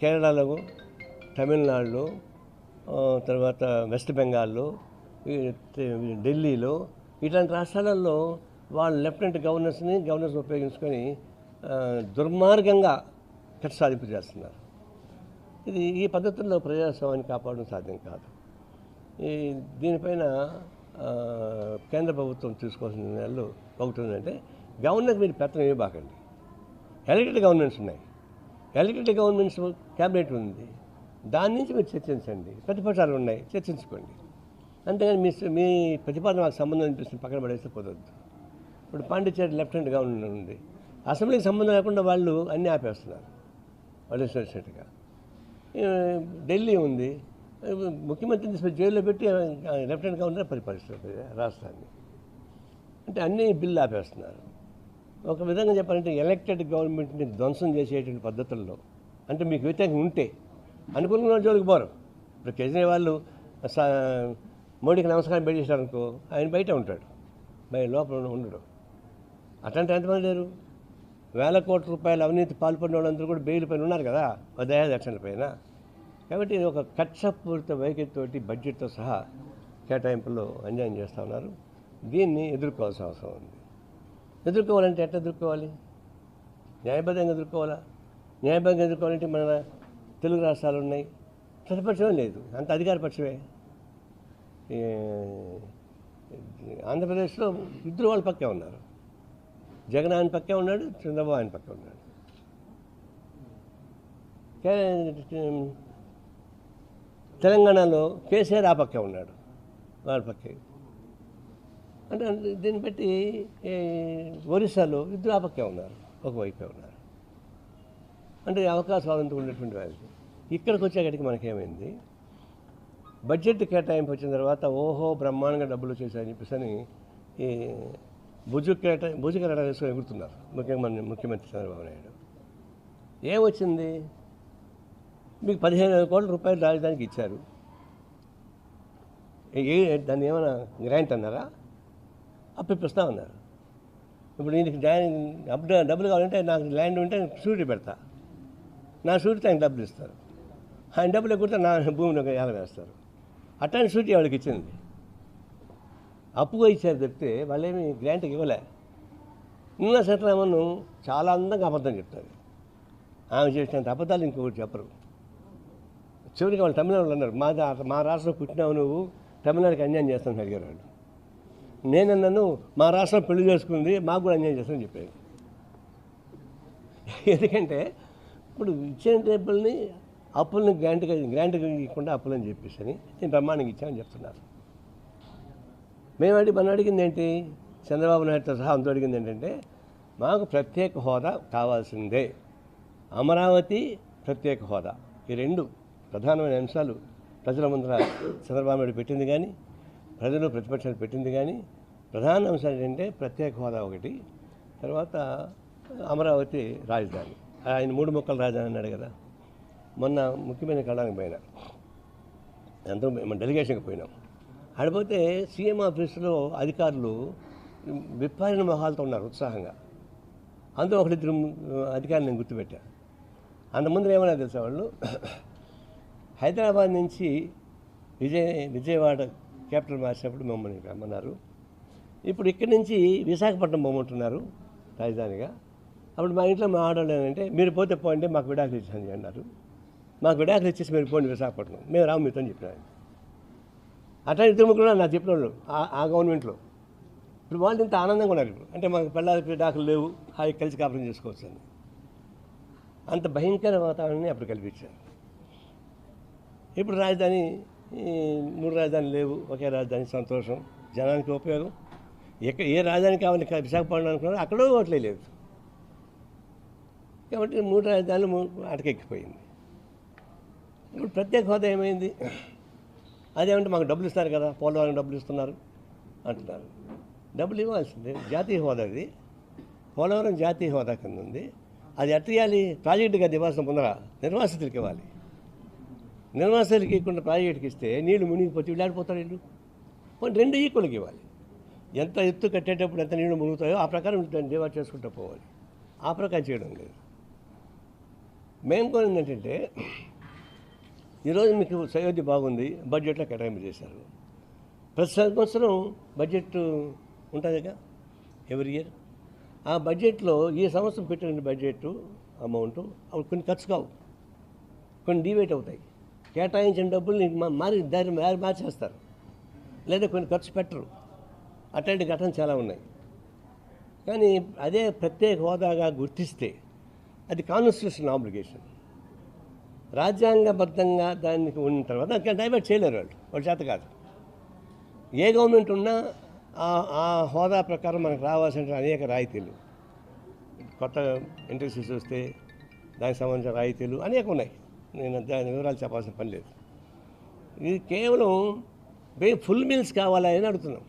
కేరళలో తమిళనాడులో తర్వాత వెస్ట్ బెంగాల్లో ఢిల్లీలో ఇట్లాంటి రాష్ట్రాలలో వాళ్ళు లెఫ్టినెంట్ గవర్నర్స్ని గవర్నర్స్ ఉపయోగించుకొని దుర్మార్గంగా కక్ష సాధింపు చేస్తున్నారు. ఇది ఈ పద్ధతుల్లో ప్రజాస్వామ్యాన్ని కాపాడడం సాధ్యం కాదు. ఈ దీనిపైన కేంద్ర ప్రభుత్వం తీసుకోవాల్సిన నిర్ణయాలు ఒకటి ఉందంటే గవర్నర్కి మీరు పెత్తనం ఇవ్వబాకండి. ఎలక్టెడ్ గవర్నెన్స్ ఉన్నాయి. ఎలక్టెడ్ గవర్నమెంట్స్ క్యాబినెట్ ఉంది. దాని నుంచి మీరు చర్చించండి. ప్రతిపక్షాలు ఉన్నాయి. చర్చించుకోండి. అంతేగాని మీ మీ ప్రతిపాదన మాకు సంబంధం అనిపిస్తుంది. పక్కన పడేస్తే పోదొద్దు ఇప్పుడు పాండిచేరి లెఫ్టినెంట్ గవర్నర్ ఉంది. అసెంబ్లీకి సంబంధం లేకుండా వాళ్ళు అన్నీ ఆపేస్తున్నారు. వాళ్ళు ఇష్టం ఢిల్లీ ఉంది. ముఖ్యమంత్రిని జైల్లో పెట్టి ఆ, లెఫ్టినెంట్ గవర్నర్ పరిపాలిస్తారు రాష్ట్రాన్ని. అంటే అన్ని బిల్లు ఆపేస్తున్నారు. ఒక విధంగా చెప్పాలంటే ఎలక్టెడ్ గవర్నమెంట్ని ధ్వంసం చేసేటువంటి పద్ధతుల్లో అంటే మీకు వ్యతిరేకం ఉంటే అనుకూలంగా జోలికి పోరు. ఇప్పుడు కేజ్రీవాల్ వాళ్ళు మోడీకి నమస్కారం పెట్టేశారనుకో ఆయన బయట ఉంటాడు. బయట లోపల ఉండడు. అట్లాంటి ఎంతమంది లేరు? వేల కోట్ల రూపాయల అవినీతి పాల్పడిన వాళ్ళందరూ కూడా బెయిల్ పైన ఉన్నారు కదా దయాదక్షిణ పైన. కాబట్టి ఇది ఒక కక్షపూరిత వైఖరితోటి బడ్జెట్తో సహా కేటాయింపులో అన్యాయం చేస్తూ ఉన్నారు. దీన్ని ఎదుర్కోవాల్సిన అవసరం ఉంది. ఎదుర్కోవాలంటే ఎట్లా ఎదుర్కోవాలి? న్యాయబద్ధంగా ఎదుర్కోవాలా? న్యాయబద్ధంగా ఎదుర్కోవాలంటే మన తెలుగు రాష్ట్రాలు ఉన్నాయి. ప్రతిపక్షమే లేదు. అంత అధికారపక్షమే ఆంధ్రప్రదేశ్లో ఇద్దరు వాళ్ళ పక్కే ఉన్నారు. జగన్ ఆయన పక్కే ఉన్నాడు చంద్రబాబు ఆయన పక్కే ఉన్నాడు. తెలంగాణలో కేసీఆర్ ఆ పక్కే ఉన్నాడు. వాళ్ళ పక్కే. అంటే దీన్ని బట్టి ఈ ఒరిస్సాలో విద్రాపక్కే ఉన్నారు ఒకవైపే ఉన్నారు. అంటే అవకాశాలు అంటూ ఉన్నటువంటి వాళ్ళకి. ఇక్కడికి వచ్చేకటికి మనకేమైంది? బడ్జెట్ కేటాయింపు వచ్చిన తర్వాత ఓహో బ్రహ్మాండంగా డబ్బులు వచ్చేసాయని చెప్పేసి అని ఈ భుజు కేటా భుజు కేటా వేసుకొని ఎగురుతున్నారు. ముఖ్యమంత్రి ముఖ్యమంత్రి చంద్రబాబు నాయుడు. ఏమొచ్చింది? మీకు పదిహేను వేల కోట్ల రూపాయలు రాజధానికి ఇచ్చారు. దాన్ని ఏమైనా గ్రాంట్ అన్నారా? అప్పిస్తా ఉన్నారు. ఇప్పుడు దీనికి అప్ డబ్బులు కావాలంటే నాకు ల్యాండ్ ఉంటే షూరిటీ పెడతా. నా షూరిటీ ఆయన డబ్బులు ఇస్తారు. ఆయన డబ్బులు ఎక్కితే నా భూమిలో ఏళ్ళ వేస్తారు. అట్లాంటి షూరిటీ వాళ్ళకి ఇచ్చింది? అప్పుగా ఇచ్చారు చెప్తే వాళ్ళేమి గ్రాంట్కి ఇవ్వలే. నిన్న సీతారామన్ చాలా అందంగా అబద్ధం చెప్తారు. ఆమె చేసినంత అబద్ధాలు ఇంకొకటి చెప్పరు. చివరికి వాళ్ళు తమిళనాడు అన్నారు మా మా రాష్ట్రంలో పుట్టినావు నువ్వు తమిళనాడుకి అన్యాయం చేస్తాను అడిగారు వాళ్ళు. నేను నన్ను మా రాష్ట్రం పెళ్ళి చేసుకుంది మాకు కూడా అన్యాయం చేస్తానని చెప్పాను ఎందుకంటే ఇప్పుడు ఇచ్చిన టేబుల్ని అప్పులను గ్రాంట్గా గ్రాంట్గా ఇవ్వకుండా అప్పులని చెప్పేసి అని నేను బ్రహ్మాండంగా ఇచ్చామని చెప్తున్నారు. మేము అడిగి మనం అడిగింది ఏంటి? చంద్రబాబు నాయుడుతో సహా అంత అడిగింది ఏంటంటే మాకు ప్రత్యేక హోదా కావాల్సిందే. అమరావతి ప్రత్యేక హోదా. ఈ రెండు ప్రధానమైన అంశాలు ప్రజల ముందర చంద్రబాబు నాయుడు పెట్టింది కానీ ప్రజలు ప్రతిపక్షాలు పెట్టింది కానీ ప్రధాన అంశాలు ఏంటంటే ప్రత్యేక హోదా ఒకటి తర్వాత అమరావతి రాజధాని. ఆయన మూడు మొక్కల రాజధాని అన్నాడు కదా. మొన్న ముఖ్యమైన కళానికి పోయినా. ఎంతో మేము డెలిగేషన్కి పోయినాం. ఆడిపోతే సీఎం ఆఫీసులో అధికారులు విప్పారిన మొహాలతో ఉన్నారు ఉత్సాహంగా. అందులో ఒకరిద్దరు అధికారులు నేను గుర్తుపెట్టాను అంతకుముందు ఏమన్నా తెలుసా వాళ్ళు? హైదరాబాద్ నుంచి విజయ విజయవాడ క్యాపిటల్ మార్చినప్పుడు మమ్మల్ని రమ్మన్నారు. ఇప్పుడు ఇక్కడి నుంచి విశాఖపట్నం పోమంటున్నారు రాజధానిగా. అప్పుడు మా ఇంట్లో మా ఆడవాళ్ళు ఏంటంటే మీరు పోతే పోండి మాకు విడాకులు ఇచ్చింది అన్నారు. మాకు విడాకులు ఇచ్చేసి మీరు పోండి విశాఖపట్నం మేము రాము మీతో అని చెప్పినాను అట్లా ఇద్దరు ముగ్గురు నాకు చెప్పిన వాళ్ళు ఆ- ఆ గవర్నమెంట్లో. ఇప్పుడు వాళ్ళు ఇంత ఆనందంగా ఉన్నారు ఇప్పుడు. అంటే మాకు పిల్లలకి విడాకులు లేవు హాయి కలిసి కాపురం చేసుకోవచ్చు అని. అంత భయంకర వాతావరణాన్ని అప్పుడు కల్పించారు. ఇప్పుడు రాజధాని మూడు రాజధానులు లేవు. ఒకే రాజధాని సంతోషం. జనానికి ఉపయోగం. ఎక్కడ ఏ రాజధాని కావాలి విశాఖపట్నం అనుకున్నారు అక్కడో ఓట్లే లేదు. కాబట్టి మూడు రాజధానులు అటకెక్కిపోయింది. ఇప్పుడు ప్రత్యేక హోదా ఏమైంది? అదేమంటే మాకు డబ్బులు ఇస్తారు కదా పోలవరం డబ్బులు ఇస్తున్నారు అంటున్నారు. డబ్బులు ఇవ్వాల్సిందే. జాతీయ హోదా అది పోలవరం జాతీయ హోదా కింద ఉంది. అది ఎట్లా ఇవ్వాలి? ప్రాజెక్టుగా ఇవ్వాల్సిన ముందర నిర్వాసితులకి ఇవ్వాలి. నిర్వాసితులకి ఇవ్వకుండా ప్రాజెక్టుకి ఇస్తే నీళ్ళు మునిగిపోతే వీళ్ళాడిపోతారు వీళ్ళు. పోనీ రెండు ఈక్వల్కి ఇవ్వాలి. ఎంత ఎత్తు కట్టేటప్పుడు ఎంత నీళ్ళు మునుగుతాయో ఆ ప్రకారం దాన్ని డివైడ్ చేసుకుంటూ పోవాలి. ఆ ప్రకారం చేయడం లేదు. మేము కోరింది ఏంటంటే ఈరోజు మీకు సయోధ్య బాగుంది బడ్జెట్లో కేటాయింపు చేశారు. ప్రతి సంవత్సరం బడ్జెట్ ఉంటుందిగా ఎవ్రీ ఇయర్ ఆ బడ్జెట్లో ఈ సంవత్సరం పెట్టిన బడ్జెట్ అమౌంట్ అవి కొన్ని ఖర్చు కావు. కొన్ని డివేట్ అవుతాయి. కేటాయించిన డబ్బుల్ని మా- మారి దాన్ని మారి మార్చేస్తారు. లేదా కొన్ని ఖర్చు పెట్టరు. అట్లాంటి ఘటనలు చాలా ఉన్నాయి. కానీ అదే ప్రత్యేక హోదాగా గుర్తిస్తే అది కాన్స్టిట్యూషన్ ఆబ్లిగేషన్ రాజ్యాంగబద్ధంగా దానికి ఉన్న తర్వాత దానికి డైవర్ట్ చేయలేరు వాళ్ళు. వాళ్ళ చేత కాదు. ఏ గవర్నమెంట్ ఉన్నా ఆ- ఆ హోదా ప్రకారం మనకు రావాల్సిన అనేక రాయితీలు. కొత్త ఇండస్ట్రీస్ వస్తే దానికి సంబంధించిన రాయితీలు అనేక ఉన్నాయి. నేను దాని వివరాలు చెప్పాల్సిన పని లేదు. ఇది కేవలం ఫుల్ మీల్స్ కావాలా అని అడుగుతున్నాం.